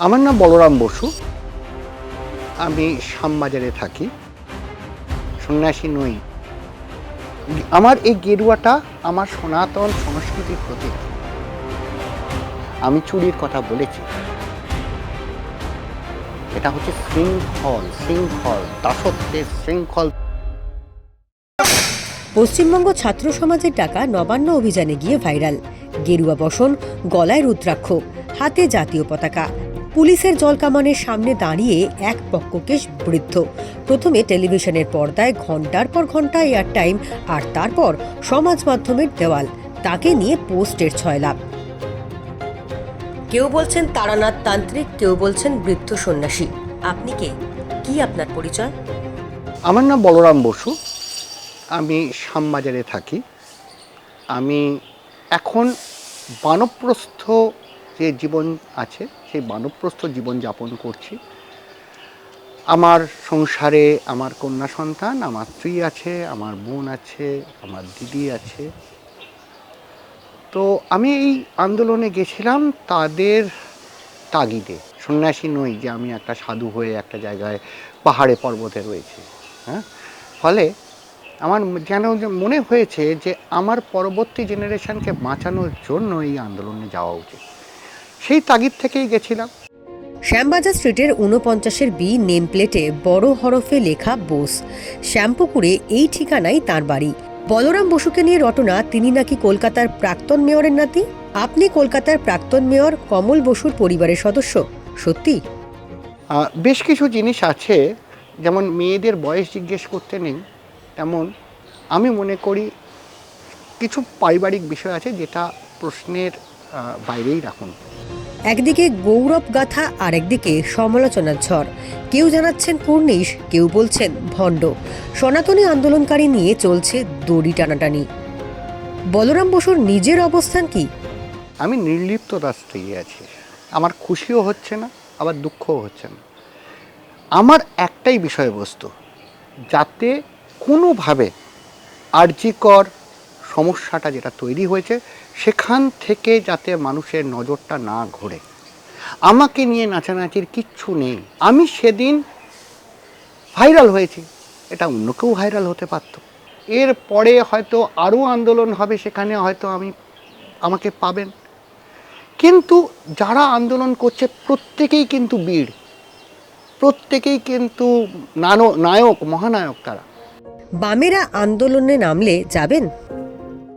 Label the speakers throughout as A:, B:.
A: আমার নাম বলরাম বসু। আমি শ্যামবাজারে থাকি। সন্ন্যাসী নই। আমার এই গেরুয়াটা আমার সনাতন সংস্কৃতির প্রতীক। আমি চুরির কথা বলেছি। এটা হচ্ছে শৃঙ্খল শৃঙ্খল, দাসত্বের শৃঙ্খল।
B: পশ্চিমবঙ্গ ছাত্র সমাজের ডাকা নবান্ন অভিযানে গিয়ে ভাইরাল। গেরুয়া বসন, গলায় রুদ্রাক্ষ, হাতে জাতীয় পতাকা। পুলিশের জলকামানের সামনে দাঁড়িয়ে এক পক্ষকেশ বৃদ্ধ। প্রথমে টেলিভিশনের পর্দায় ঘণ্টার পর ঘণ্টা এয়ার টাইম আর তারপর সমাজ মাধ্যমের দেওয়াল। তাকে নিয়ে পোস্টের ছয় লাভ কেউ বলছেন তারানাথ তান্ত্রিক, কেউ বলছেন বৃদ্ধ সন্ন্যাসী। আপনি কে? কি আপনার পরিচয়?
A: আমার নাম বলরাম বসু। আমি শ্যামবাজারে থাকি। আমি এখন বানপ্রস্থ যে জীবন আছে, সেই বানপ্রস্থ জীবন যাপন করছি। আমার সংসারে আমার কন্যা সন্তান, আমার স্ত্রী আছে, আমার বোন আছে, আমার দিদি আছে। তো আমি এই আন্দোলনে গেছিলাম তাদের তাগিদে। সন্ন্যাসী নই যে আমি একটা সাধু হয়ে একটা জায়গায় পাহাড়ে পর্বতে রয়েছি হ্যাঁ? ফলে আমার যেন মনে হয়েছে যে আমার পরবর্তী জেনারেশনকে বাঁচানোর জন্য এই আন্দোলনে যাওয়া উচিত। সেই তাগিদ থেকেই গেছিলাম।
B: শ্যামবাজার স্ট্রিটের ঊনপঞ্চাশের বি নেম প্লেটে বড় হরফে লেখা বোস। শ্যামপুকুরে এই ঠিকানাই তার বাড়ি। বলরাম বসুকে নিয়ে রটনা তিনি নাকি কলকাতার প্রাক্তন মেয়রের নাতি? আপনি কলকাতার প্রাক্তন মেয়র কমল বসুর পরিবারের সদস্য সত্যি?
A: বেশ কিছু জিনিস আছে যেমন মেয়েদের বয়স জিজ্ঞেস করতে নেই তেমন আমি মনে করি কিছু পারিবারিক বিষয় আছে যেটা প্রশ্নের বাইরেই রাখুন।
B: একদিকে গৌরব গাথা আর একদিকে সমালোচনার ঝড়। কেউ জানাচ্ছেন পূর্ণিশ কেউ বলছেন ভণ্ড। সনাতনী আন্দোলনকারী নিয়ে চলছে দড়ি টানাটানি। বলরাম বসুর নিজের অবস্থান কি?
A: আমি নির্লিপ্ততার স্ত্রী আছি। আমার খুশিও হচ্ছে না, আবার দুঃখও হচ্ছে না। আমার একটাই বিষয়বস্তু, যাতে কোনোভাবে আর্জিকর সমস্যাটা যেটা তৈরি হয়েছে, সেখান থেকে যাতে মানুষের নজরটা না ঘোরে। আমাকে নিয়ে নাচানাচির কিচ্ছু নেই। আমি সেদিন ভাইরাল হয়েছি। এটা অন্য কেউ ভাইরাল হতে পারত। এর পরে হয়তো আরও আন্দোলন হবে, সেখানে হয়তো আমি, আমাকে পাবেন। কিন্তু যারা আন্দোলন করছে, প্রত্যেকেই কিন্তু বীর। প্রত্যেকেই কিন্তু নায়ক, মহানায়ক তারা।
B: বামেরা আন্দোলনে নামলে যাবেন?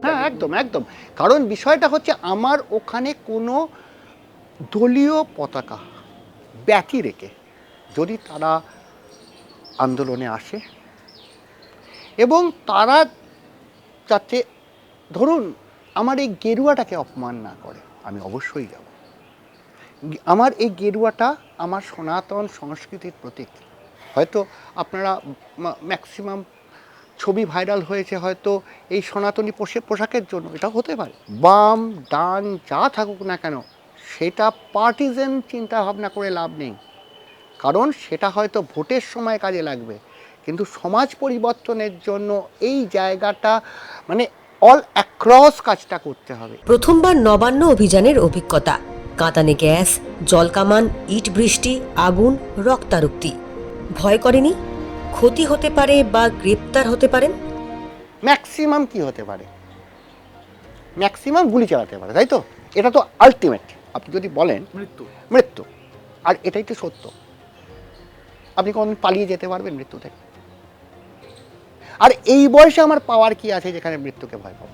A: হ্যাঁ একদম একদম। কারণ বিষয়টা হচ্ছে আমার ওখানে কোনো দলীয় পতাকা ব্যতি রেখে যদি তারা আন্দোলনে আসে এবং তারা যাতে ধরুন আমার এই গেরুয়াটাকে অপমান না করে আমি অবশ্যই যাব। আমার এই গেরুয়াটা আমার সনাতন সংস্কৃতির প্রতীক। হয়তো আপনারা ম্যাক্সিমাম ছবি ভাইরাল হয়েছে হয়তো এই সনাতনী পোশে- পোশাকের জন্য এটা হতে পারে। বাম ডান যা থাকুক না কেন সেটা পার্টিজেন চিন্তা ভাবনা করে লাভ নেই। কারণ সেটা হয়তো ভোটের সময় কাজে লাগবে কিন্তু সমাজ পরিবর্তনের জন্য এই জায়গাটা মানে অল অ্যাক্রস কাজটা করতে হবে।
B: প্রথমবার নবান্ন অভিযানের অভিজ্ঞতা কাঁদানে গ্যাস জলকামান ইট বৃষ্টি আগুন রক্তারক্তি। ভয় করেনি? ক্ষতি হতে পারে বা গ্রেপ্তার হতে পারেন?
A: ম্যাক্সিমাম কি হতে পারে? ম্যাক্সিমাম গুলি চালাতে পারে তাই তো? এটা তো আলটিমেট আপনি যদি বলেন
C: মৃত্যু।
A: মৃত্যু। আর এটাই তো সত্য। আপনি কোনদিন পালিয়ে যেতে পারবেন মৃত্যু থেকে আর এই বয়সে আমার পাওয়ার কি আছে যেখানে মৃত্যুকে ভয় পাবো?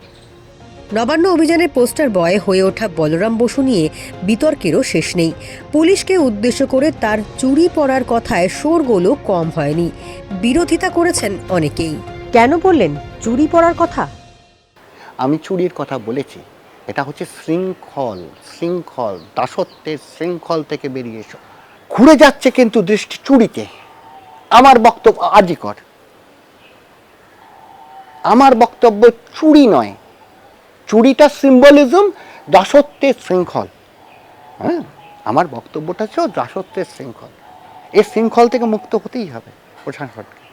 B: নবান্ন অভিযানের পোস্টার বয় হয়ে ওঠা বলরাম বসু নিয়ে বিতর্কেরও শেষ নেই। পুলিশকে উদ্দেশ্য করে তার চুরি পড়ার কথায় শোরগোলও কম হয়নি। বিরোধিতা করেছেন অনেকেই। কেন বললেন চুরি পড়ার কথা?
A: আমি চুরির কথা বলেছি। এটা হচ্ছে শৃঙ্খল শৃঙ্খল, দাসত্বের শৃঙ্খল থেকে বেরিয়ে এসো। ঘুরে যাচ্ছে কিন্তু দৃষ্টি চুরিতে আমার বক্তব্য আজিকর। আমার বক্তব্য চুরি নয়। চুরিটা সিম্বলিজম, দাসত্বের শৃঙ্খল। হ্যাঁ? আমার বক্তব্যটা ছিল দাসত্বের শৃঙ্খল। এই শৃঙ্খল থেকে মুক্ত হতেই হবে প্রশাসনকে।